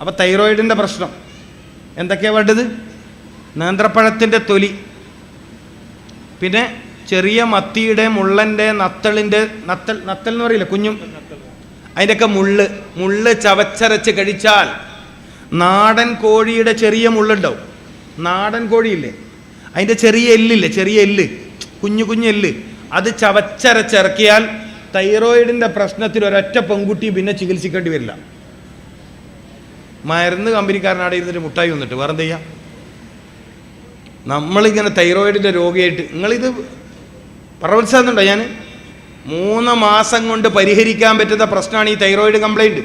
അപ്പോൾ തൈറോയിഡിന്റെ പ്രശ്നം. എന്തൊക്കെയാണ് വേണ്ടത്? നേന്ത്രപ്പഴത്തിന്റെ തൊലി. പിന്നെ ചെറിയ മത്തിയുടെ മുള്ളന്റെ നത്തളിന്റെ നത്തൽ നത്തൽ എന്ന് പറയില്ല കുഞ്ഞും? അതിന്റെയൊക്കെ മുള്ള്. മുള്ള് ചവച്ചരച്ച് കഴിച്ചാൽ നാടൻ കോഴിയുടെ ചെറിയ മുള്ളുണ്ടാവും. നാടൻ കോഴിയില്ലേ? അതിന്റെ ചെറിയ എല്ലില്ലേ? ചെറിയ എല്ല്. കുഞ്ഞു കുഞ്ഞു എല്ല്. അത് ചവച്ചരച്ചിറക്കിയാൽ തൈറോയിഡിന്റെ പ്രശ്നത്തിൽ ഒരൊറ്റ പെൺകുട്ടി പിന്നെ ചികിത്സിക്കേണ്ടി വരില്ല. മരുന്ന് കമ്പനിക്കാരനാടെ ഇരുന്നിട്ട് മുട്ടായി വന്നിട്ട് വേറെ എന്ത് ചെയ്യാം നമ്മളിങ്ങനെ തൈറോയിഡിന്റെ രോഗിയായിട്ട് നിങ്ങളിത് പ്രവത്സാകുന്നുണ്ടോ ഞാൻ മൂന്ന് മാസം കൊണ്ട് പരിഹരിക്കാൻ പറ്റുന്ന പ്രശ്നമാണ് ഈ തൈറോയിഡ് കംപ്ലൈന്റ്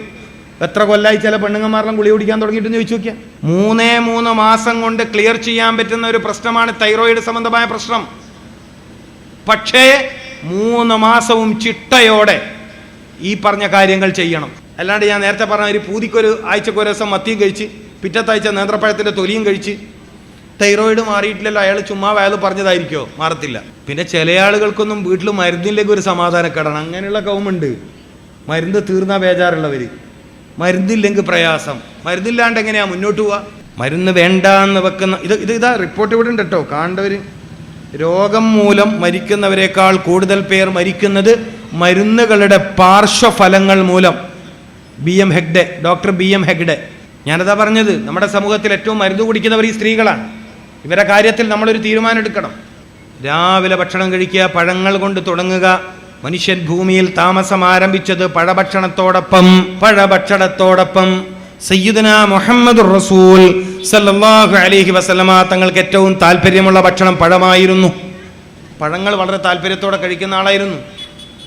എത്ര കൊല്ലായി ചില പെണ്ണുങ്ങന്മാരെല്ലാം ഗുളി കുടിക്കാൻ തുടങ്ങിയിട്ടെന്ന് ചോദിച്ചു നോക്കിയാൽ മൂന്നേ മൂന്ന് മാസം കൊണ്ട് ക്ലിയർ ചെയ്യാൻ പറ്റുന്ന ഒരു പ്രശ്നമാണ് തൈറോയിഡ് സംബന്ധമായ പ്രശ്നം. പക്ഷേ മൂന്ന് മാസവും ചിട്ടയോടെ ഈ പറഞ്ഞ കാര്യങ്ങൾ ചെയ്യണം. അല്ലാണ്ട് ഞാൻ നേരത്തെ പറഞ്ഞ ഒരു പൂതിക്കൊരു ആഴ്ചക്കൊരു ദിവസം മത്തിയും കഴിച്ച് പിറ്റത്താഴ്ച നേന്ത്രപ്പഴത്തിന്റെ തൊലിയും കഴിച്ച് തൈറോയിഡ് മാറിയിട്ടില്ലല്ലോ അയാൾ ചുമ്മാ വയത് പറഞ്ഞതായിരിക്കോ മാറത്തില്ല. പിന്നെ ചില ആളുകൾക്കൊന്നും വീട്ടിൽ മരുന്നില്ലെങ്കിൽ ഒരു സമാധാനക്കേടാണ്. അങ്ങനെയുള്ള കൗമുണ്ട്. മരുന്ന് തീർന്ന ബേജാറുള്ളവർ മരുന്നില്ലെങ്കിൽ പ്രയാസം. മരുന്നില്ലാണ്ട് എങ്ങനെയാ മുന്നോട്ട് പോവാ? മരുന്ന് വേണ്ട എന്ന് വെക്കുന്ന ഇത് ഇത് ഇതാ റിപ്പോർട്ട് ഇവിടെ ഉണ്ട് കേട്ടോ. കാണേണ്ടവർ രോഗം മൂലം മരിക്കുന്നവരെക്കാൾ കൂടുതൽ പേർ മരിക്കുന്നത് മരുന്നുകളുടെ പാർശ്വഫലങ്ങൾ മൂലം. B M Hegde doctor B M Hegde. ഞാനതാ പറഞ്ഞത് നമ്മുടെ സമൂഹത്തിൽ ഏറ്റവും മരുന്ന് കുടിക്കുന്നവർ ഈ സ്ത്രീകളാണ്. ഇവരുടെ കാര്യത്തിൽ നമ്മളൊരു തീരുമാനം എടുക്കണം രാവിലെ ഭക്ഷണം കഴിക്കുക പഴങ്ങൾ കൊണ്ട് തുടങ്ങുക. മനുഷ്യൻ ഭൂമിയിൽ താമസം ആരംഭിച്ചത് പഴഭക്ഷണത്തോടൊപ്പം പഴഭക്ഷണത്തോടൊപ്പം. സയ്യിദന മുഹമ്മദ് റസൂൽ സല്ലാഹു അലൈഹി വസല്ലമ തങ്ങൾക്ക് ഏറ്റവും താല്പര്യമുള്ള ഭക്ഷണം പഴമായിരുന്നു. പഴങ്ങൾ വളരെ താല്പര്യത്തോടെ കഴിക്കുന്ന ആളായിരുന്നു.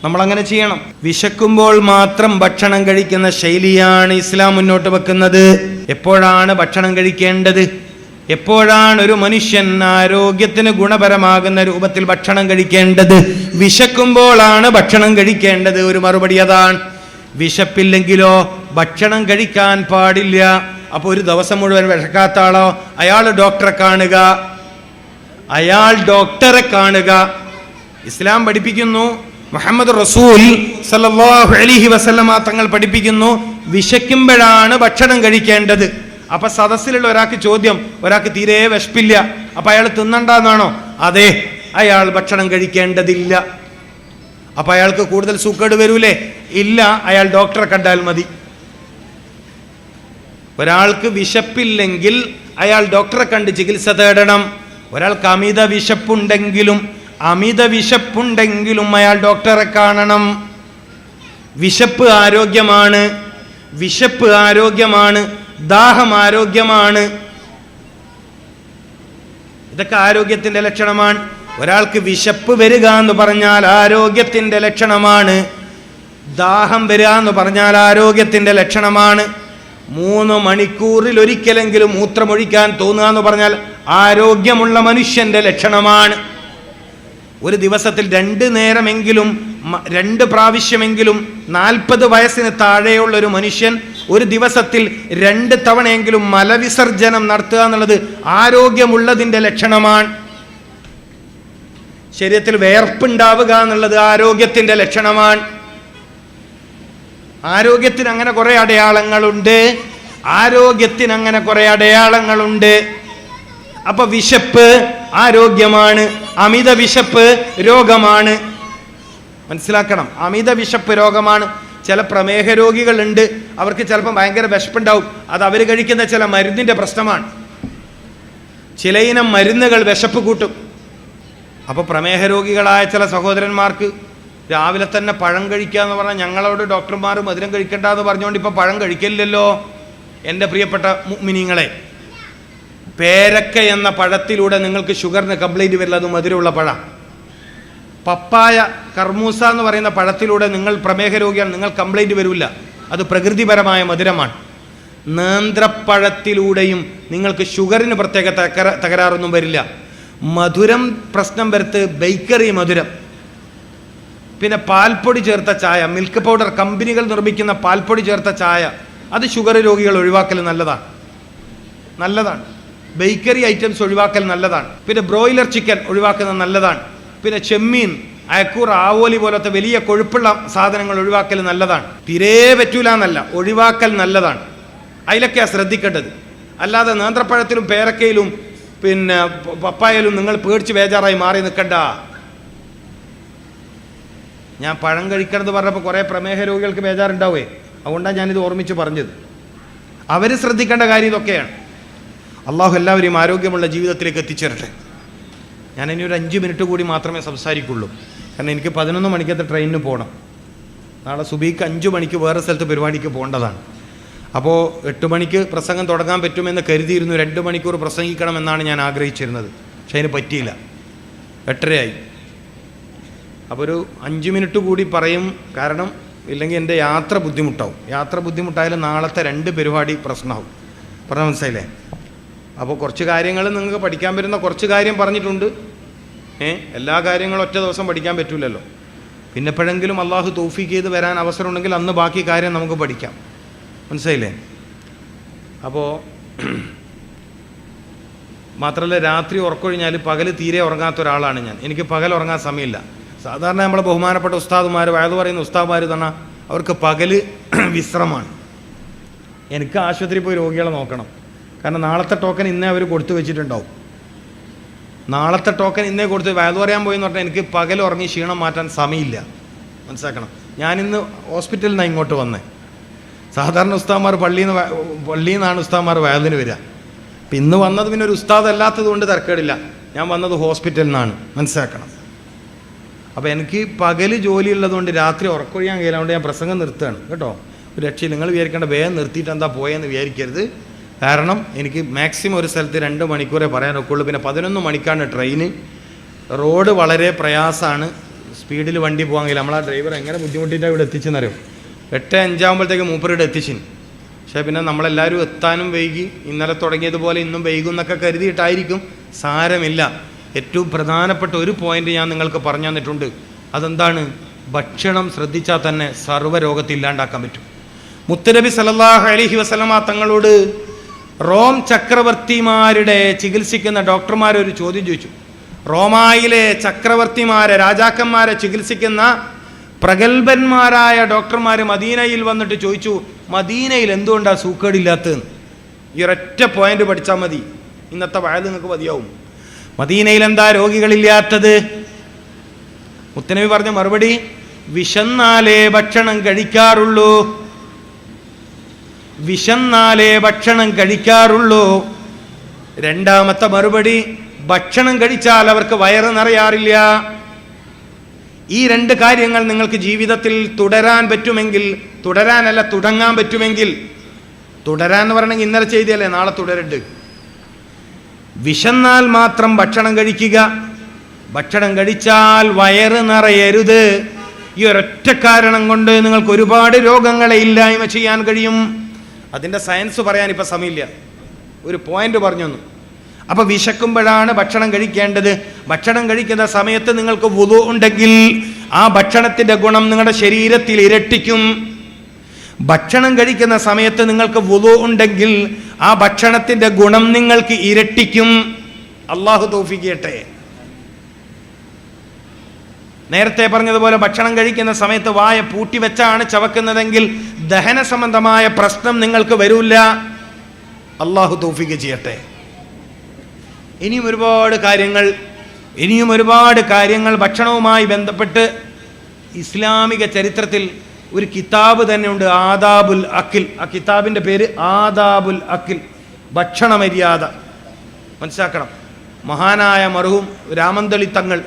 നമ്മളങ്ങനെ ചെയ്യണം. വിശക്കുമ്പോൾ മാത്രം ഭക്ഷണം കഴിക്കുന്ന ശൈലിയാണ് ഇസ്ലാം മുന്നോട്ട് വെക്കുന്നത്. എപ്പോഴാണ് ഭക്ഷണം കഴിക്കേണ്ടത്? എപ്പോഴാണ് ഒരു മനുഷ്യൻ ആരോഗ്യത്തിന് ഗുണപരമാകുന്ന രൂപത്തിൽ ഭക്ഷണം കഴിക്കേണ്ടത്? വിശക്കുമ്പോഴാണ് ഭക്ഷണം കഴിക്കേണ്ടത്? ഒരു മറുപടി അതാണ്. വിശപ്പില്ലെങ്കിലോ ഭക്ഷണം കഴിക്കാൻ പാടില്ല. അപ്പോൾ ഒരു ദിവസം മുഴുവൻ വിശക്കാത്ത ആളോ? അയാൾ ഡോക്ടറെ കാണുക. അയാൾ ഡോക്ടറെ കാണുക. ഇസ്ലാം പഠിപ്പിക്കുന്നു. മുഹമ്മദ് റസൂൽ സല്ലല്ലാഹു അലൈഹി വസല്ലമ തങ്ങൾ പഠിപ്പിക്കുന്നു വിശക്കുമ്പോഴാണ് ഭക്ഷണം കഴിക്കേണ്ടത്. അപ്പൊ സദസ്സിലുള്ള ഒരാൾക്ക് ചോദ്യം ഒരാൾക്ക് തീരെ വിശപ്പില്ല അപ്പൊ അയാൾ തിന്നണ്ടെന്നാണോ? അതെ അയാൾ ഭക്ഷണം കഴിക്കേണ്ടതില്ല. അപ്പൊ അയാൾക്ക് കൂടുതൽ സൂക്കേട് വരൂലേ? ഇല്ല അയാൾ ഡോക്ടറെ കണ്ടാൽ മതി. ഒരാൾക്ക് വിശപ്പില്ലെങ്കിൽ അയാൾ ഡോക്ടറെ കണ്ട് ചികിത്സ തേടണം. ഒരാൾക്ക് അമിത വിശപ്പുണ്ടെങ്കിലും അമിത വിശപ്പുണ്ടെങ്കിലും അയാൾ ഡോക്ടറെ കാണണം. വിശപ്പ് ആരോഗ്യമാണ്. വിശപ്പ് ആരോഗ്യമാണ്. ദാഹം ആരോഗ്യമാണ്. ഇതൊക്കെ ആരോഗ്യത്തിന്റെ ലക്ഷണമാണ്. ഒരാൾക്ക് വിശപ്പ് വരിക എന്ന് പറഞ്ഞാൽ ആരോഗ്യത്തിന്റെ ലക്ഷണമാണ്. ദാഹം വരിക എന്ന് പറഞ്ഞാൽ ആരോഗ്യത്തിന്റെ ലക്ഷണമാണ്. മൂന്ന് മണിക്കൂറിൽ ഒരിക്കലെങ്കിലും മൂത്രമൊഴിക്കാൻ തോന്നുക എന്ന് പറഞ്ഞാൽ ആരോഗ്യമുള്ള മനുഷ്യന്റെ ലക്ഷണമാണ്. ഒരു ദിവസത്തിൽ രണ്ട് നേരമെങ്കിലും രണ്ട് പ്രാവശ്യമെങ്കിലും നാൽപ്പത് വയസ്സിന് താഴെയുള്ള ഒരു മനുഷ്യൻ ഒരു ദിവസത്തിൽ രണ്ട് തവണയെങ്കിലും മലവിസർജനം നടത്തുക എന്നുള്ളത് ആരോഗ്യമുള്ളതിന്റെ ലക്ഷണമാണ്. ശരീരത്തിൽ വേർപ്പുണ്ടാവുക എന്നുള്ളത് ആരോഗ്യത്തിന്റെ ലക്ഷണമാണ്. ആരോഗ്യത്തിന് അങ്ങനെ കുറേ അടയാളങ്ങളുണ്ട്. ആരോഗ്യത്തിന് അങ്ങനെ കുറേ അടയാളങ്ങളുണ്ട്. അപ്പൊ വിശപ്പ് ആരോഗ്യമാണ് അമിത വിശപ്പ് രോഗമാണ്. മനസ്സിലാക്കണം അമിത വിശപ്പ് രോഗമാണ്. ചില പ്രമേഹ രോഗികളുണ്ട് അവർക്ക് ചിലപ്പോൾ ഭയങ്കര വിശപ്പുണ്ടാവും. അത് അവർ കഴിക്കുന്ന ചില മരുന്നിന്റെ പ്രശ്നമാണ്. ചിലയിനം മരുന്നുകൾ വിശപ്പ് കൂട്ടും. അപ്പോൾ പ്രമേഹ രോഗികളായ ചില സഹോദരന്മാർക്ക് രാവിലെ തന്നെ പഴം കഴിക്കുക എന്ന് പറഞ്ഞാൽ ഞങ്ങളോട് ഡോക്ടർമാർ മധുരം കഴിക്കണ്ട എന്ന് പറഞ്ഞുകൊണ്ട് ഇപ്പോൾ പഴം കഴിക്കില്ലല്ലോ എന്റെ പ്രിയപ്പെട്ട മിനിങ്ങളെ പേരക്ക എന്ന പഴത്തിലൂടെ നിങ്ങൾക്ക് ഷുഗറിന് കംപ്ലൈന്റ് വരില്ല അത് മധുരമുള്ള പഴം. പപ്പായ കർമൂസ എന്ന് പറയുന്ന പഴത്തിലൂടെ നിങ്ങൾ പ്രമേഹ രോഗിയാണ് നിങ്ങൾ കംപ്ലൈന്റ് വരില്ല. അത് പ്രകൃതിപരമായ മധുരമാണ്. നേന്ത്രപ്പഴത്തിലൂടെയും നിങ്ങൾക്ക് ഷുഗറിന് പ്രത്യേക തകര തകരാറൊന്നും വരില്ല. മധുരം പ്രശ്നം വരുത്ത് ബേക്കറി മധുരം. പിന്നെ പാൽപ്പൊടി ചേർത്ത ചായ മിൽക്ക് പൗഡർ കമ്പനികൾ നിർമ്മിക്കുന്ന പാൽപ്പൊടി ചേർത്ത ചായ അത് ഷുഗർ രോഗികൾ ഒഴിവാക്കൽ നല്ലതാണ്. നല്ലതാണ്. ബേക്കറി ഐറ്റംസ് ഒഴിവാക്കൽ നല്ലതാണ്. പിന്നെ ബ്രോയിലർ ചിക്കൻ ഒഴിവാക്കുന്നത് നല്ലതാണ്. പിന്നെ ചെമ്മീൻ അയക്കൂർ ആവോലി പോലത്തെ വലിയ കൊഴുപ്പുള്ള സാധനങ്ങൾ ഒഴിവാക്കൽ നല്ലതാണ്. തീരെ പറ്റൂല എന്നല്ല ഒഴിവാക്കൽ നല്ലതാണ്. അതിലൊക്കെയാണ് ശ്രദ്ധിക്കേണ്ടത്. അല്ലാതെ നേന്ത്രപ്പഴത്തിലും പേരക്കയിലും പിന്നെ പപ്പായയിലും നിങ്ങൾ പേടിച്ച് ബേജാറായി മാറി നിൽക്കണ്ട. ഞാൻ പഴം കഴിക്കണമെന്ന് പറഞ്ഞപ്പോൾ കുറേ പ്രമേഹ രോഗികൾക്ക് ബേജാറുണ്ടാവേ. അതുകൊണ്ടാണ് ഞാനിത് ഓർമ്മിച്ച് പറഞ്ഞത്. അവർ ശ്രദ്ധിക്കേണ്ട കാര്യം ഇതൊക്കെയാണ്. അള്ളാഹു എല്ലാവരെയും ആരോഗ്യമുള്ള ജീവിതത്തിലേക്ക് എത്തിച്ചേരട്ടെ. ഞാൻ ഇനി ഒരു അഞ്ച് മിനിറ്റ് കൂടി മാത്രമേ സംസാരിക്കുള്ളൂ. കാരണം എനിക്ക് പതിനൊന്ന് മണിക്കത്തെ ട്രെയിനിന് പോകണം. നാളെ സുബീക്ക് അഞ്ച് മണിക്ക് വേറെ സ്ഥലത്ത് പരിപാടിക്ക് പോകേണ്ടതാണ്. അപ്പോൾ എട്ട് മണിക്ക് പ്രസംഗം തുടങ്ങാൻ പറ്റുമെന്ന് കരുതിയിരുന്നു. രണ്ട് മണിക്കൂർ പ്രസംഗിക്കണമെന്നാണ് ഞാൻ ആഗ്രഹിച്ചിരുന്നത്. പക്ഷേ അതിന് പറ്റിയില്ല. എട്ടരയായി. അപ്പോൾ ഒരു അഞ്ച് മിനിറ്റ് കൂടി പറയും. കാരണം ഇല്ലെങ്കിൽ എന്റെ യാത്ര ബുദ്ധിമുട്ടാവും. യാത്ര ബുദ്ധിമുട്ടായാലും നാളത്തെ രണ്ട് പരിപാടി പ്രശ്നമാവും. പറഞ്ഞ മനസ്സിലായില്ലേ? അപ്പോൾ കുറച്ച് കാര്യങ്ങൾ നിങ്ങൾക്ക് പഠിക്കാൻ പറ്റുന്ന കുറച്ച് കാര്യം പറഞ്ഞിട്ടുണ്ട്. ഏ? എല്ലാ കാര്യങ്ങളും ഒറ്റ ദിവസം പഠിക്കാൻ പറ്റില്ലല്ലോ പിന്നെ എപ്പോഴെങ്കിലും അള്ളാഹു തോഫീക്ക് ചെയ്ത് വരാൻ അവസരമുണ്ടെങ്കിൽ അന്ന് ബാക്കി കാര്യം നമുക്ക് പഠിക്കാം. മനസ്സിലായില്ലേ? അപ്പോൾ മാത്രമല്ല രാത്രി ഉറക്കൊഴിഞ്ഞാൽ പകൽ തീരെ ഉറങ്ങാത്ത ഒരാളാണ് ഞാൻ. എനിക്ക് പകൽ ഉറങ്ങാൻ സമയമില്ല. സാധാരണ നമ്മളെ ബഹുമാനപ്പെട്ട ഉസ്താദുമാർ വയത് പറയുന്ന ഉസ്താദുമാർ തന്നെ അവർക്ക് പകൽ വിശ്രമമാണ്. എനിക്ക് ആശുപത്രിയിൽ പോയി രോഗികളെ നോക്കണം. കാരണം നാളത്തെ ടോക്കൺ ഇന്നേ അവർ കൊടുത്തു വെച്ചിട്ടുണ്ടാവും. നാളത്തെ ടോക്കൺ ഇന്നേ കൊടുത്ത് വയത് പറയാൻ പോയി എന്ന് പറഞ്ഞാൽ എനിക്ക് പകൽ ഉറങ്ങി ക്ഷീണം മാറ്റാൻ സമയമില്ല. മനസ്സിലാക്കണം. ഞാനിന്ന് ഹോസ്പിറ്റലിൽ നിന്നാണ് ഇങ്ങോട്ട് വന്നേ. സാധാരണ ഉസ്താദ്മാർ പള്ളിയിൽ നിന്ന് പള്ളിയിൽ നിന്നാണ് ഉസ്താദ്മാർ വയലിന് വരിക അപ്പം ഇന്ന് വന്നത് പിന്നെ ഒരു ഉസ്താദ് അല്ലാത്തത് കൊണ്ട് തിരക്കേടില്ല. ഞാൻ വന്നത് ഹോസ്പിറ്റലിൽ നിന്നാണ് മനസ്സിലാക്കണം. അപ്പോൾ എനിക്ക് പകൽ ജോലിയുള്ളതുകൊണ്ട് രാത്രി ഉറക്കൊഴിയാൻ കഴിയില്ലാണ്ട് ഞാൻ പ്രസംഗം നിർത്തുകയാണ്. കേട്ടോ? ഒരു രക്ഷയിൽ നിങ്ങൾ വിചാരിക്കേണ്ട വേഗം നിർത്തിയിട്ട് എന്താ പോയെന്ന് വിചാരിക്കരുത്. കാരണം എനിക്ക് മാക്സിമം ഒരു സ്ഥലത്ത് രണ്ട് മണിക്കൂറേ പറയാൻ ഒക്കുള്ളൂ പിന്നെ പതിനൊന്ന് മണിക്കാണ് ട്രെയിന്. റോഡ് വളരെ പ്രയാസമാണ്. സ്പീഡിൽ വണ്ടി പോകാമെങ്കിൽ നമ്മൾ നമ്മളാ ഡ്രൈവർ എങ്ങനെ ബുദ്ധിമുട്ടിയിട്ടാണ് ഇവിടെ എത്തിച്ചെന്നറിയും? എട്ട് അഞ്ചാകുമ്പോഴത്തേക്ക് മൂപ്പരുടെ എത്തിച്ചിന്. പക്ഷേ പിന്നെ നമ്മളെല്ലാവരും എത്താനും വൈകി. ഇന്നലെ തുടങ്ങിയതുപോലെ ഇന്നും വൈകും എന്നൊക്കെ കരുതിയിട്ടായിരിക്കും. സാരമില്ല. ഏറ്റവും പ്രധാനപ്പെട്ട ഒരു പോയിന്റ് ഞാൻ നിങ്ങൾക്ക് പറഞ്ഞു തന്നിട്ടുണ്ട്. അതെന്താണ്? ഭക്ഷണം ശ്രദ്ധിച്ചാൽ തന്നെ സർവരോഗത്തെ ഇല്ലാണ്ടാക്കാൻ പറ്റും. മുത്തനബി സലല്ലാഹ് അലൈഹി വസല്ലമ തങ്ങളോട് റോം ചക്രവർത്തിമാരുടെ ചികിത്സിക്കുന്ന ഡോക്ടർമാർ ഒരു ചോദ്യം ചോദിച്ചു. റോമായിലെ ചക്രവർത്തിമാരെ രാജാക്കന്മാരെ ചികിത്സിക്കുന്ന പ്രഗത്ഭന്മാരായ ഡോക്ടർമാർ മദീനയിൽ വന്നിട്ട് ചോദിച്ചു മദീനയിൽ എന്തുകൊണ്ടാണ് സൂക്കേടില്ലാത്തതെന്ന് ഈ ഒരൊറ്റ പോയിന്റ് പഠിച്ചാൽ മതി. ഇന്നത്തെ വയത് നിങ്ങൾക്ക് മതിയാവും. മദീനയിൽ എന്താ രോഗികളില്ലാത്തത്? മുത്തനബി പറഞ്ഞ മറുപടി വിശന്നാലേ ഭക്ഷണം കഴിക്കാറുള്ളൂ. വിശന്നാലേ ഭക്ഷണം കഴിക്കാറുള്ളൂ. രണ്ടാമത്തെ മറുപടി ഭക്ഷണം കഴിച്ചാൽ അവർക്ക് വയറ് നിറയാറില്ല. ഈ രണ്ട് കാര്യങ്ങൾ നിങ്ങൾക്ക് ജീവിതത്തിൽ തുടരാൻ പറ്റുമെങ്കിൽ തുടരാനല്ല തുടങ്ങാൻ പറ്റുമെങ്കിൽ തുടരാൻ എന്ന് പറയണമെങ്കിൽ ഇന്നലെ ചെയ്തല്ലേ നാളെ തുടരണ്ട് വിശന്നാൽ മാത്രം ഭക്ഷണം കഴിക്കുക. ഭക്ഷണം കഴിച്ചാൽ വയറ് നിറയരുത്. ഈ ഒരൊറ്റ കാരണം കൊണ്ട് നിങ്ങൾക്ക് ഒരുപാട് രോഗങ്ങളെ ഇല്ലായ്മ ചെയ്യാൻ കഴിയും. അതിന്റെ സയൻസ് പറയാൻ ഇപ്പം സമയമില്ല. ഒരു പോയിന്റ് പറഞ്ഞു തന്നു. അപ്പോൾ വിശക്കുമ്പോഴാണ് ഭക്ഷണം കഴിക്കേണ്ടത്. ഭക്ഷണം കഴിക്കുന്ന സമയത്ത് നിങ്ങൾക്ക് വുതു ഉണ്ടെങ്കിൽ ആ ഭക്ഷണത്തിന്റെ ഗുണം നിങ്ങളുടെ ശരീരത്തിൽ ഇരട്ടിക്കും. ഭക്ഷണം കഴിക്കുന്ന സമയത്ത് നിങ്ങൾക്ക് വുതു ഉണ്ടെങ്കിൽ ആ ഭക്ഷണത്തിന്റെ ഗുണം നിങ്ങൾക്ക് ഇരട്ടിക്കും. അള്ളാഹു തോഫിക്കട്ടെ നേരത്തെ പറഞ്ഞതുപോലെ ഭക്ഷണം കഴിക്കുന്ന സമയത്ത് വായ പൂട്ടി വെച്ചാണ് ചവക്കുന്നതെങ്കിൽ ദഹന സംബന്ധമായ പ്രശ്നം നിങ്ങൾക്ക് വരൂല്ല. അള്ളാഹു തൗഫീക്ക് ചെയ്യട്ടെ. ഇനിയും ഒരുപാട് കാര്യങ്ങൾ ഇനിയും ഒരുപാട് കാര്യങ്ങൾ ഭക്ഷണവുമായി ബന്ധപ്പെട്ട് ഇസ്ലാമിക ചരിത്രത്തിൽ ഒരു കിതാബ് തന്നെയുണ്ട് ആദാബുൽ അഖിൽ. ആ കിതാബിന്റെ പേര് ആദാബുൽ അഖിൽ ഭക്ഷണ മര്യാദ മനസ്സിലാക്കണം. മഹാനായ മറുവും രാമന്തളി തങ്ങൾ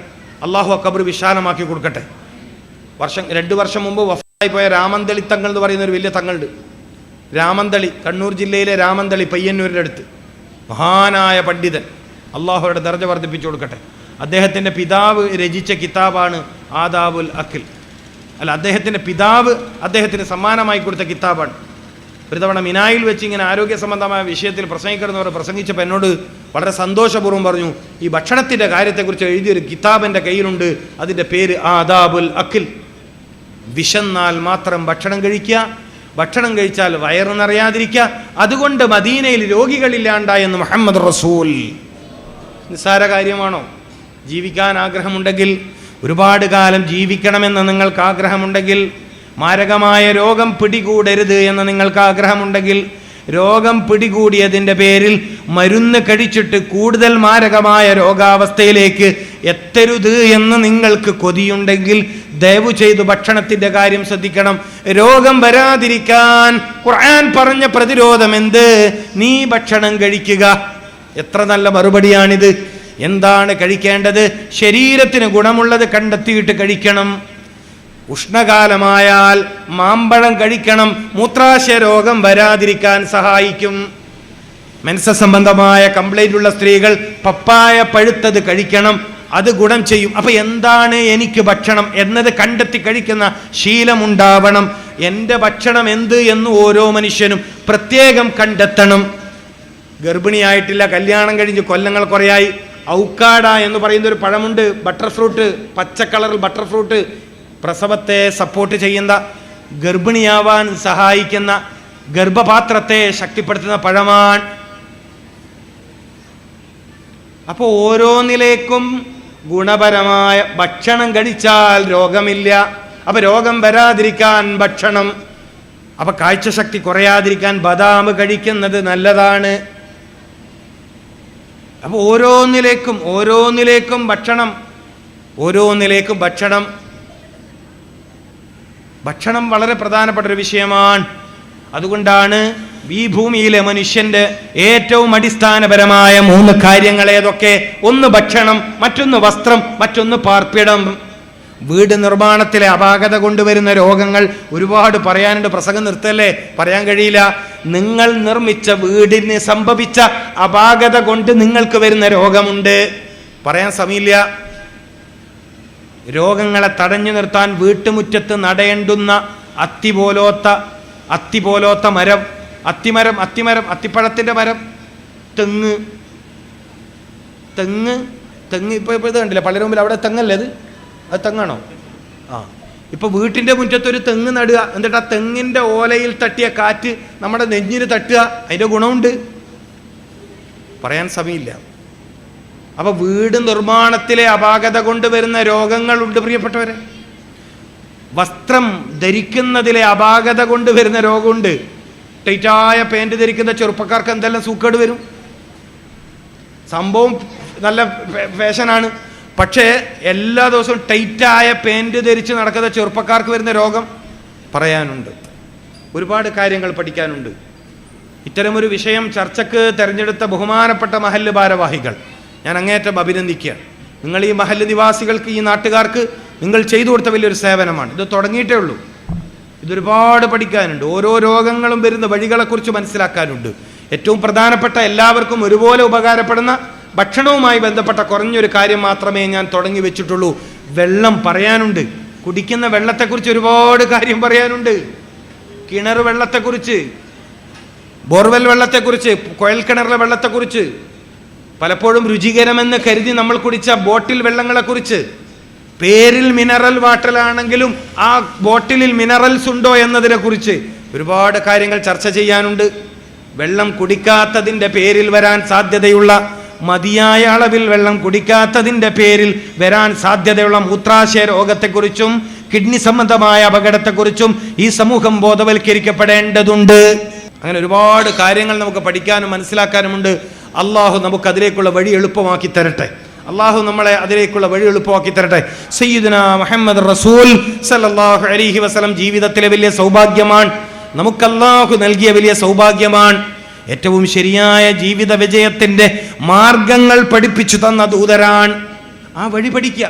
അള്ളാഹു അക്കബർ വിശാലമാക്കി കൊടുക്കട്ടെ. വർഷം രണ്ട് വർഷം മുമ്പ് പോയ രാമന്തളി തങ്ങൾ എന്ന് പറയുന്ന ഒരു വലിയ തങ്ങളുണ്ട്. രാമന്തളി കണ്ണൂർ ജില്ലയിലെ രാമന്തളി പയ്യന്നൂരിന്റെ അടുത്ത്. മഹാനായ പണ്ഡിതൻ. അള്ളാഹുയുടെ ദർജ വർദ്ധിപ്പിച്ചു കൊടുക്കട്ടെ. അദ്ദേഹത്തിന്റെ പിതാവ് രചിച്ച കിതാബാണ് ആദാബുൽ അഖിൽ. അല്ല അദ്ദേഹത്തിന്റെ പിതാവ് അദ്ദേഹത്തിന് സമ്മാനമായി കൊടുത്ത കിതാബാണ്. ഒരു തവണ മിനായിൽ വെച്ച് ഇങ്ങനെ ആരോഗ്യ സംബന്ധമായ വിഷയത്തിൽ പ്രസംഗിക്കുന്നവർ പ്രസംഗിച്ചപ്പോൾ എന്നോട് വളരെ സന്തോഷപൂർവം പറഞ്ഞു ഈ ഭക്ഷണത്തിന്റെ കാര്യത്തെക്കുറിച്ച് എഴുതിയൊരു കിതാബ് കയ്യിലുണ്ട്. അതിന്റെ പേര് ആദാബുൽ അഖിൽ. വിശന്നാൽ മാത്രം ഭക്ഷണം കഴിക്കുക. ഭക്ഷണം കഴിച്ചാൽ വയറ് നിറയാതിരിക്കുക അതുകൊണ്ട് മദീനയിൽ രോഗികളില്ലാണ്ടായെന്ന് മുഹമ്മദ് റസൂൽ. നിസ്സാര കാര്യമാണോ? ജീവിക്കാൻ ആഗ്രഹമുണ്ടെങ്കിൽ ഒരുപാട് കാലം ജീവിക്കണമെന്ന് നിങ്ങൾക്ക് ആഗ്രഹമുണ്ടെങ്കിൽ മാരകമായ രോഗം പിടികൂടരുത് എന്ന് നിങ്ങൾക്ക് ആഗ്രഹമുണ്ടെങ്കിൽ രോഗം പിടികൂടിയതിന്റെ പേരിൽ മരുന്ന് കഴിച്ചിട്ട് കൂടുതൽ മാരകമായ രോഗാവസ്ഥയിലേക്ക് എത്തരുത് എന്ന് നിങ്ങൾക്ക് കൊതിയുണ്ടെങ്കിൽ ദയവു ചെയ്തു ഭക്ഷണത്തിന്റെ കാര്യം ശ്രദ്ധിക്കണം. രോഗം വരാതിരിക്കാൻ ഖുർആൻ പറഞ്ഞ പ്രതിരോധം എന്ത്? നീ ഭക്ഷണം കഴിക്കുക. എത്ര നല്ല മറുപടിയാണിത്. എന്താണ് കഴിക്കേണ്ടത്? ശരീരത്തിന് ഗുണമുള്ളത് കണ്ടെത്തിയിട്ട് കഴിക്കണം. ഉഷ്ണകാലമായാൽ മാമ്പഴം കഴിക്കണം. മൂത്രാശയ രോഗം വരാതിരിക്കാൻ സഹായിക്കും. മെൻസ സംബന്ധമായ കംപ്ലൈന്റ് ഉള്ള സ്ത്രീകൾ പപ്പായ പഴുത്തത് കഴിക്കണം. അത് ഗുണം ചെയ്യും. അപ്പൊ എന്താണ് എനിക്ക് ഭക്ഷണം എന്നത് കണ്ടെത്തി കഴിക്കുന്ന ശീലമുണ്ടാവണം. എന്റെ ഭക്ഷണം എന്ത് എന്ന് ഓരോ മനുഷ്യനും പ്രത്യേകം കണ്ടെത്തണം. ഗർഭിണിയായിട്ടില്ല കല്യാണം കഴിഞ്ഞ് കൊല്ലങ്ങൾ കുറയായി. ഔക്കാട എന്ന് പറയുന്ന ഒരു പഴമുണ്ട് ബട്ടർ ഫ്രൂട്ട് കളറിൽ ബട്ടർ ഫ്രൂട്ട് പ്രസവത്തെ സപ്പോർട്ട് ചെയ്യുന്ന ഗർഭിണിയാവാൻ സഹായിക്കുന്ന ഗർഭപാത്രത്തെ ശക്തിപ്പെടുത്തുന്ന പഴമാണ്. അപ്പോൾ ഓരോ ഓരോന്നിലേക്കും ഗുണപരമായ ഭക്ഷണം കഴിച്ചാൽ രോഗമില്ല. അപ്പൊ രോഗം വരാതിരിക്കാൻ ഭക്ഷണം. അപ്പൊ കാഴ്ചശക്തി കുറയാതിരിക്കാൻ ബദാം കഴിക്കുന്നത് നല്ലതാണ്. അപ്പോൾ ഓരോന്നിലേക്കും ഓരോന്നിലേക്കും ഭക്ഷണം ഓരോന്നിലേക്കും ഭക്ഷണം. ഭക്ഷണം വളരെ പ്രധാനപ്പെട്ട ഒരു വിഷയമാണ്. അതുകൊണ്ടാണ് ഈ ഭൂമിയിലെ മനുഷ്യന്റെ ഏറ്റവും അടിസ്ഥാനപരമായ മൂന്ന് കാര്യങ്ങൾ ഏതൊക്കെ? ഒന്ന് ഭക്ഷണം മറ്റൊന്ന് വസ്ത്രം മറ്റൊന്ന് പാർപ്പിടം. വീട് നിർമ്മാണത്തിലെ അപാകത കൊണ്ടുവരുന്ന രോഗങ്ങൾ ഒരുപാട് പറയാനുണ്ട്. പ്രസംഗം നിർത്തല്ലേ? പറയാൻ കഴിയില്ല. നിങ്ങൾ നിർമ്മിച്ച വീടിന് സംഭവിച്ച അപാകത കൊണ്ട് നിങ്ങൾക്ക് വരുന്ന രോഗമുണ്ട്. പറയാൻ സമയമില്ല. രോഗങ്ങളെ തടഞ്ഞു നിർത്താൻ വീട്ടുമുറ്റത്ത് നടയേണ്ടുന്ന അത്തി പോലോത്ത അത്തി പോലോത്ത മരം അത്തിമരം അത്തിമരം അത്തിപ്പഴത്തിന്റെ മരം. തെങ്ങ്. തെങ്ങ്? തെങ്ങ് ഇപ്പോൾ ഇപ്പോൾ ഇത് കണ്ടില്ല? പലരും മുമ്പിൽ അവിടെ തെങ്ങല്ലേ അത് അത് തെങ്ങാണോ? ആ. ഇപ്പോൾ വീട്ടിന്റെ മുറ്റത്തൊരു തെങ്ങ് നടുക. എന്നിട്ട് ആ തെങ്ങിന്റെ ഓലയിൽ തട്ടിയ കാറ്റ് നമ്മുടെ നെഞ്ഞിന് തട്ടുക. അതിന്റെ ഗുണമുണ്ട്. പറയാൻ സമയമില്ല. അപ്പൊ വീട് നിർമ്മാണത്തിലെ അപാകത കൊണ്ട് വരുന്ന രോഗങ്ങളുണ്ട് പ്രിയപ്പെട്ടവരെ. വസ്ത്രം ധരിക്കുന്നതിലെ അപാകത കൊണ്ട് വരുന്ന രോഗമുണ്ട്. ടൈറ്റായ പാന്റ് ധരിക്കുന്ന ചെറുപ്പക്കാർക്ക് എന്തെല്ലാം സൂക്കേട് വരും? സംഭവം നല്ല ഫാഷനാണ്. പക്ഷേ എല്ലാ ദിവസവും ടൈറ്റായ പാന്റ് ധരിച്ച് നടക്കുന്ന ചെറുപ്പക്കാർക്ക് വരുന്ന രോഗം പറയാനുണ്ട്. ഒരുപാട് കാര്യങ്ങൾ പഠിക്കാനുണ്ട്. ഇത്തരമൊരു വിഷയം ചർച്ചക്ക് തിരഞ്ഞെടുത്ത ബഹുമാനപ്പെട്ട മഹല്ല് ഭാരവാഹികൾ. ഞാൻ അങ്ങേറ്റം അഭിനന്ദിക്കുകയാണ്. നിങ്ങൾ ഈ മഹല്ല് നിവാസികൾക്ക് ഈ നാട്ടുകാർക്ക് നിങ്ങൾ ചെയ്തു കൊടുത്ത വലിയൊരു സേവനമാണ്. ഇത് തുടങ്ങിയിട്ടേ ഉള്ളൂ. ഇതൊരുപാട് പഠിക്കാനുണ്ട്. ഓരോ രോഗങ്ങളും വരുന്ന വഴികളെക്കുറിച്ച് മനസ്സിലാക്കാനുണ്ട്. ഏറ്റവും പ്രധാനപ്പെട്ട എല്ലാവർക്കും ഒരുപോലെ ഉപകാരപ്പെടുന്ന ഭക്ഷണവുമായി ബന്ധപ്പെട്ട കുറഞ്ഞൊരു കാര്യം മാത്രമേ ഞാൻ തുടങ്ങി വെച്ചിട്ടുള്ളൂ. വെള്ളം പറയാനുണ്ട്. കുടിക്കുന്ന വെള്ളത്തെക്കുറിച്ച് ഒരുപാട് കാര്യം പറയാനുണ്ട്. കിണർ വെള്ളത്തെക്കുറിച്ച് ബോർവെൽ വെള്ളത്തെക്കുറിച്ച് കുഴൽക്കിണറിലെ വെള്ളത്തെക്കുറിച്ച് പലപ്പോഴും രുചികരമെന്ന് കരുതി നമ്മൾ കുടിച്ച ബോട്ടിൽ വെള്ളങ്ങളെക്കുറിച്ച് പേരിൽ മിനറൽ വാട്ടലാണെങ്കിലും ആ ബോട്ടിലിൽ മിനറൽസ് ഉണ്ടോ എന്നതിനെ കുറിച്ച് ഒരുപാട് കാര്യങ്ങൾ ചർച്ച ചെയ്യാനുണ്ട്. വെള്ളം കുടിക്കാത്തതിന്റെ പേരിൽ വരാൻ സാധ്യതയുള്ള മതിയായ അളവിൽ വെള്ളം കുടിക്കാത്തതിന്റെ പേരിൽ വരാൻ സാധ്യതയുള്ള മൂത്രാശയ രോഗത്തെക്കുറിച്ചും കിഡ്നി സംബന്ധമായ അപകടത്തെക്കുറിച്ചും ഈ സമൂഹം ബോധവൽക്കരിക്കപ്പെടേണ്ടതുണ്ട്. അങ്ങനെ ഒരുപാട് കാര്യങ്ങൾ നമുക്ക് പഠിക്കാനും മനസ്സിലാക്കാനുമുണ്ട്. അള്ളാഹു നമുക്ക് അതിലേക്കുള്ള വഴി എളുപ്പമാക്കി തരട്ടെ. അള്ളാഹു നമ്മളെ അതിലേക്കുള്ള വഴി എളുപ്പമാക്കി തരട്ടെ. സയ്യിദുന മുഹമ്മദ് റസൂൽ സല്ലല്ലാഹു അലൈഹി വസ്ലം ജീവിതത്തിലെ വലിയ സൗഭാഗ്യമാണ്. നമുക്ക് അള്ളാഹു നൽകിയ വലിയ സൗഭാഗ്യമാണ്. ഏറ്റവും ശരിയായ ജീവിത വിജയത്തിന്റെ മാർഗങ്ങൾ പഠിപ്പിച്ചു തന്ന ദൂതരാണ്. ആ വഴി പഠിക്കുക.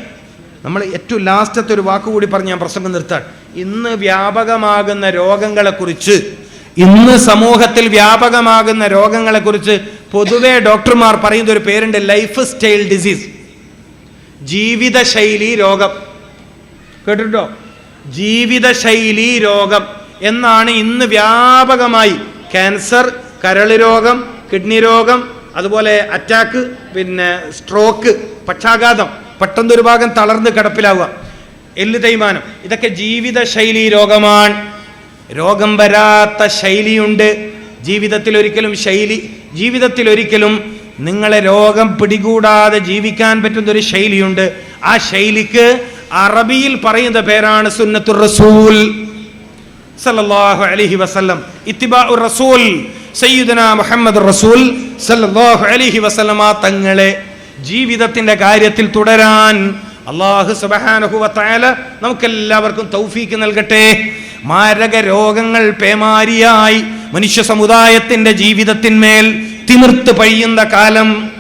നമ്മൾ ഏറ്റവും ലാസ്റ്റത്തെ ഒരു വാക്കുകൂടി പറഞ്ഞ് ഞാൻ പ്രസംഗം നിർത്താൻ ഇന്ന് വ്യാപകമാകുന്ന രോഗങ്ങളെക്കുറിച്ച് ഇന്ന് സമൂഹത്തിൽ വ്യാപകമാകുന്ന രോഗങ്ങളെക്കുറിച്ച് പൊതുവെ ഡോക്ടർമാർ പറയുന്ന ഒരു പേരുണ്ട് ലൈഫ് സ്റ്റൈൽ ഡിസീസ് ജീവിതശൈലി രോഗം. കേട്ടിട്ടോ ജീവിതശൈലി രോഗം. എന്നാണ് ഇന്ന് വ്യാപകമായി ക്യാൻസർ കരൾ രോഗം കിഡ്നി രോഗം അതുപോലെ അറ്റാക്ക് പിന്നെ സ്ട്രോക്ക് പക്ഷാഘാതം. പെട്ടെന്ന് ഒരു ഭാഗം തളർന്ന് കിടപ്പിലാവുക. എല്ല് തേയ്മാനം. ഇതൊക്കെ ജീവിതശൈലി രോഗമാണ്. രോഗം വരാത്ത ശൈലിയുണ്ട്. ജീവിതത്തിൽ ഒരിക്കലും ശൈലി ജീവിതത്തിൽ ഒരിക്കലും നിങ്ങളെ രോഗം പിടികൂടാതെ ജീവിക്കാൻ പറ്റുന്ന ഒരു ശൈലിയുണ്ട്. ആ ശൈലിക്ക് അറബിയിൽ പറയുന്ന പേരാണ് സുന്നത്തു റസൂൽ. സല്ലല്ലാഹു അലൈഹി വസല്ലം. ഇത്തിബാഉ റസൂൽ സയ്യിദന മുഹമ്മദ് റസൂൽ സല്ലല്ലാഹു അലൈഹി വസല്ലമ തങ്ങളെ ജീവിതത്തിന്റെ കാര്യത്തിൽ തുടരാൻ അള്ളാഹു സുബ്ഹാനഹു വതആല നമുക്കെല്ലാവർക്കും തൗഫീക്ക് നൽകട്ടെ. മാരക രോഗങ്ങൾ പേമാരിയായി മനുഷ്യ സമുദായത്തിന്റെ ജീവിതത്തിന്മേൽ തിമിർത്ത് പഴിയുന്ന കാലം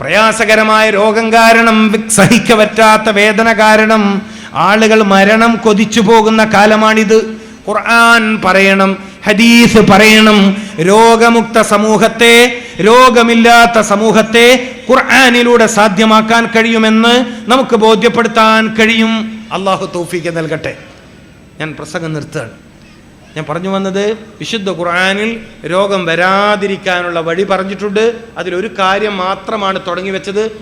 പ്രയാസകരമായ രോഗം കാരണം സഹിക്ക പറ്റാത്ത വേദന കാരണം ആളുകൾ മരണം കൊതിച്ചു പോകുന്ന കാലമാണിത്. ഖുർആൻ പറയണം ഹദീസ് പറയണം രോഗമുക്ത സമൂഹത്തെ രോഗമില്ലാത്ത സമൂഹത്തെ ഖുർആാനിലൂടെ സാധ്യമാക്കാൻ കഴിയുമെന്ന് നമുക്ക് ബോധ്യപ്പെടുത്താൻ കഴിയും. അള്ളാഹു തൗഫീക്ക് നൽകട്ടെ. ഞാൻ പ്രസംഗം നിർത്തുകയാണ്. ഞാൻ പറഞ്ഞു വന്നത് വിശുദ്ധ ഖുർആാനിൽ രോഗം വരാതിരിക്കാനുള്ള വഴി പറഞ്ഞിട്ടുണ്ട്. അതിലൊരു കാര്യം മാത്രമാണ് തുടങ്ങി വെച്ചത്.